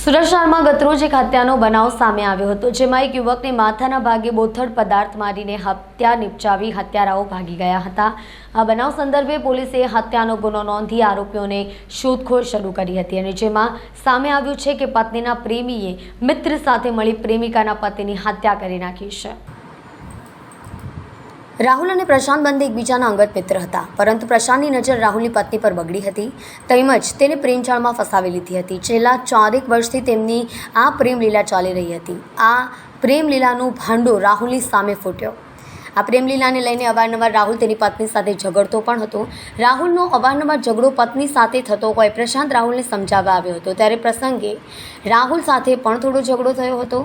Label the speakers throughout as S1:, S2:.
S1: સુરત શહેરમાં ગતરોજ એક હત્યાનો બનાવ સામે આવ્યો હતો, જેમાં એક યુવકને માથાના ભાગે બોથડ પદાર્થ મારીને હત્યા નિપજાવી હત્યારાઓ ભાગી ગયા હતા. આ બનાવ સંદર્ભે પોલીસે હત્યાનો ગુનો નોંધી આરોપીઓને શોધખોળ શરૂ કરી હતી અને જેમાં સામે આવ્યું છે કે પત્નીના પ્રેમીએ મિત્ર સાથે મળી પ્રેમિકાના પતિની હત્યા કરી નાખી છે. રાહુલ અને પ્રશાંત બંને એકબીજાના અંગત મિત્ર હતા. પરંતુ પ્રશાંતની નજર રાહુલની પત્ની પર બગડી હતી. તેમજ તેને પ્રેમજાળમાં ફસાવી લીધી હતી. છેલ્લા ચારેક વર્ષથી તેમની આ પ્રેમલીલા ચાલી રહી હતી. આ પ્રેમલીલાનું ભાંડો રાહુલની સામે ફૂટ્યો. આ પ્રેમલીલાને લઈને અવારનવાર રાહુલ તેની પત્ની સાથે ઝઘડતો પણ હતો. રાહુલનો અવારનવાર ઝઘડો પત્ની સાથે થતો હોય પ્રશાંત રાહુલને સમજાવવા આવ્યો હતો. ત્યારે પ્રસંગે રાહુલ સાથે પણ થોડો ઝઘડો થયો હતો.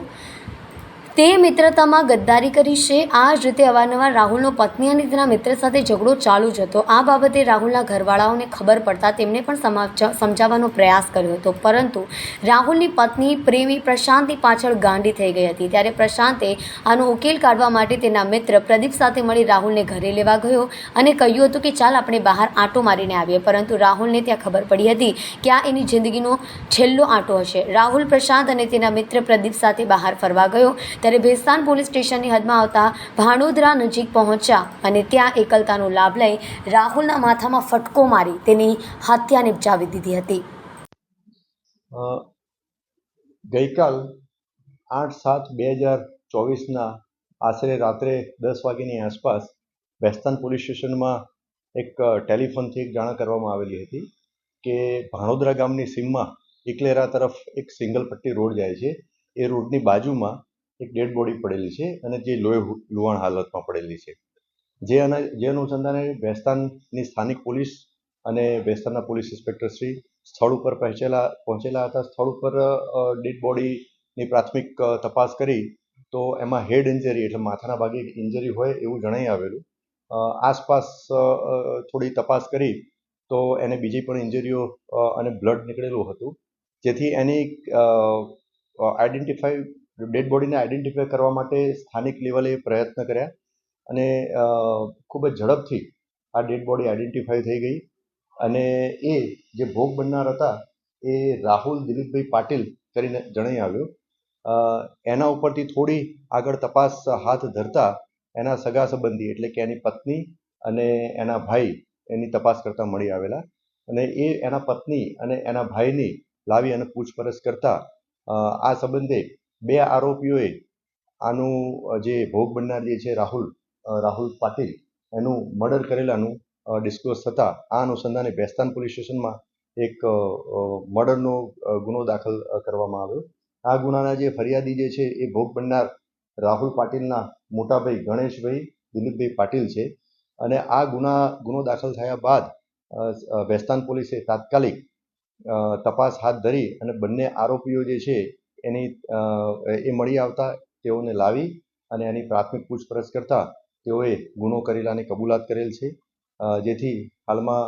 S1: તે મિત્રતામાં ગદ્દારી કરી છે. આ જ રીતે અવારનવાર રાહુલનો પત્ની અને તેના મિત્ર સાથે ઝઘડો ચાલુ જ હતો. આ બાબતે રાહુલના ઘરવાળાઓને ખબર પડતા તેમને પણ સમાજ- સમજાવવાનો પ્રયાસ કર્યો હતો. પરંતુ રાહુલની પત્ની પ્રેમી પ્રશાંતની પાછળ ગાંડી થઈ ગઈ હતી. ત્યારે પ્રશાંતે આનો ઉકેલ કાઢવા માટે તેના મિત્ર પ્રદીપ સાથે મળી રાહુલને ઘરે લેવા ગયો અને કહ્યું હતું કે, ચાલ, આપણે બહાર આંટો મારીને આવીએ. પરંતુ રાહુલને ત્યાં ખબર પડી હતી કે આ એની જિંદગીનો છેલ્લો આંટો હશે. રાહુલ પ્રશાંત અને તેના મિત્ર પ્રદીપ સાથે બહાર ફરવા ગયો. ત્યારે ભેસ્તાન પોલીસ સ્ટેશનની હદમાં આવતા ભાણોદરા નજીક પહોંચ્યા અને ત્યાં એકલતાનો લાભ લઈ રાહુલના માથામાં ફટકો મારી તેની હત્યા નિપજાવી દીધી હતી.
S2: ગઈકાલ આઠ સાત બે હજાર ચોવીસના આશરે રાત્રે દસ વાગ્યાની આસપાસ ભેસ્તાન પોલીસ સ્ટેશનમાં એક ટેલિફોનથી એક જાણ કરવામાં આવેલી હતી કે ભાણોદરા ગામની સીમમાં ઇકલેરા તરફ એક સિંગલ પટ્ટી રોડ જાય છે. એ રોડની બાજુમાં એક ડેડ બોડી પડેલી છે અને જે લોહી લુહાણ હાલતમાં પડેલી છે. જે અને, જે અનુસંધાને ભેસ્તાનની સ્થાનિક પોલીસ અને ભેસ્તાનના પોલીસ ઇન્સ્પેક્ટર શ્રી સ્થળ ઉપર પહોંચેલા પહોંચેલા હતા. સ્થળ ઉપર ડેડ બોડીની પ્રાથમિક તપાસ કરી તો એમાં હેડ ઇન્જરી એટલે માથાના ભાગે ઇન્જરી હોય એવું જણાઈ આવેલું. આસપાસ થોડી તપાસ કરી તો એને બીજી પણ ઇન્જરીઓ અને બ્લડ નીકળેલું હતું. જેથી એની આઈડેન્ટિફાઈ ડેડ બોડીને આઈડેન્ટિફાઈ કરવા માટે સ્થાનિક લેવલે પ્રયત્ન કર્યા અને ખૂબ જ ઝડપથી આ ડેડ બોડી આઈડેન્ટિફાય થઈ ગઈ અને એ જે ભોગ બનનાર હતા એ રાહુલ દિલીપભાઈ પાટીલ કરીને જણાઈ આવ્યો. એના ઉપરથી થોડી આગળ તપાસ હાથ ધરતા એના સગા સંબંધી એટલે કે એની પત્ની અને એના ભાઈ એની તપાસ કરતા મળી આવેલા અને એ એના પત્ની અને એના ભાઈની લાવી અને પૂછપરછ કરતા આ સંબંધે બે આરોપીઓએ આનું જે ભોગ બનનાર જે છે રાહુલ રાહુલ પાટીલ, એનું મર્ડર કરેલાનું ડિસ્ક્લોઝ થતાં આ અનુસંધાને બેસ્તાન પોલીસ સ્ટેશનમાં એક મર્ડરનો ગુનો દાખલ કરવામાં આવ્યો. આ ગુનાના જે ફરિયાદી જે છે એ ભોગ બનનાર રાહુલ પાટીલના મોટાભાઈ ગણેશભાઈ, દિલીપભાઈ પાટીલ છે. અને આ ગુના, ગુનો દાખલ થયા બાદ બેસ્તાન પોલીસે તાત્કાલિક તપાસ હાથ ધરી અને બંને આરોપીઓ જે છે એની એ મળી આવતા તેઓને લાવી અને એની પ્રાથમિક પૂછપરછ કરતા તેઓએ ગુનો કરેલાની કબૂલાત કરેલ છે. જેથી હાલમાં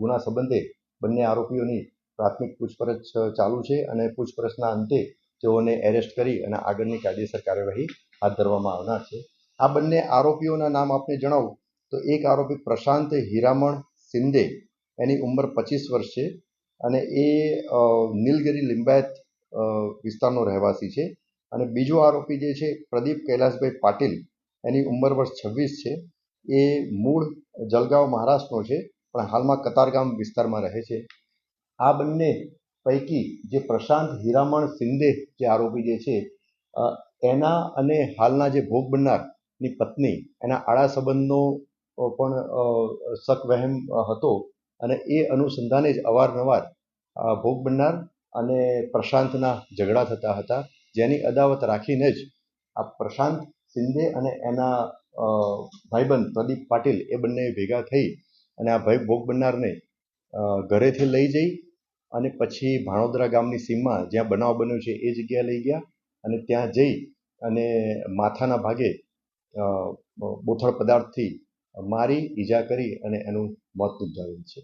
S2: ગુના સંબંધે બંને આરોપીઓની પ્રાથમિક પૂછપરછ ચાલુ છે અને પૂછપરછના અંતે તેઓને એરેસ્ટ કરી અને આગળની કાયદેસર કાર્યવાહી હાથ ધરવામાં આવનાર છે. આ બંને આરોપીઓના નામ આપને જણાવું તો એક આરોપી પ્રશાંત હીરામણ શિંદે એની ઉંમર પચીસ વર્ષ છે અને એ નીલગિરી લિંબાયત વિસ્તારનો રહેવાસી છે. અને બીજો આરોપી જે છે પ્રદીપ કૈલાસભાઈ પાટીલ એની ઉંમર વર્ષ છવ્વીસ છે. એ મૂળ જલગાંવ મહારાષ્ટ્રનો છે પણ હાલમાં કતારગામ વિસ્તારમાં રહે છે. આ બંને પૈકી જે પ્રશાંત હીરામણ શિંદે જે આરોપી જે છે એના અને હાલના જે ભોગ બનનારની પત્ની એના આડા સંબંધનો પણ અ, શક વહેમ હતો. અને એ અનુસંધાને જ અવારનવાર ભોગ બનનાર અને પ્રશાંતના ઝઘડા થતા હતા. જેની અદાવત રાખીને જ આ પ્રશાંત શિંદે અને એના ભાઈબંધ પ્રદીપ પાટીલ એ બંને ભેગા થઈ અને આ ભાઈ ભોગ બનનારને ઘરેથી લઈ જઈ અને પછી ભાણોદરા ગામની સીમમાં જ્યાં બનાવ બન્યો છે એ જગ્યાએ લઈ ગયા અને ત્યાં જઈ અને માથાના ભાગે બોથળ પદાર્થથી મારી, ઈજા કરી અને એનું મોત નિપજાવેલ છે.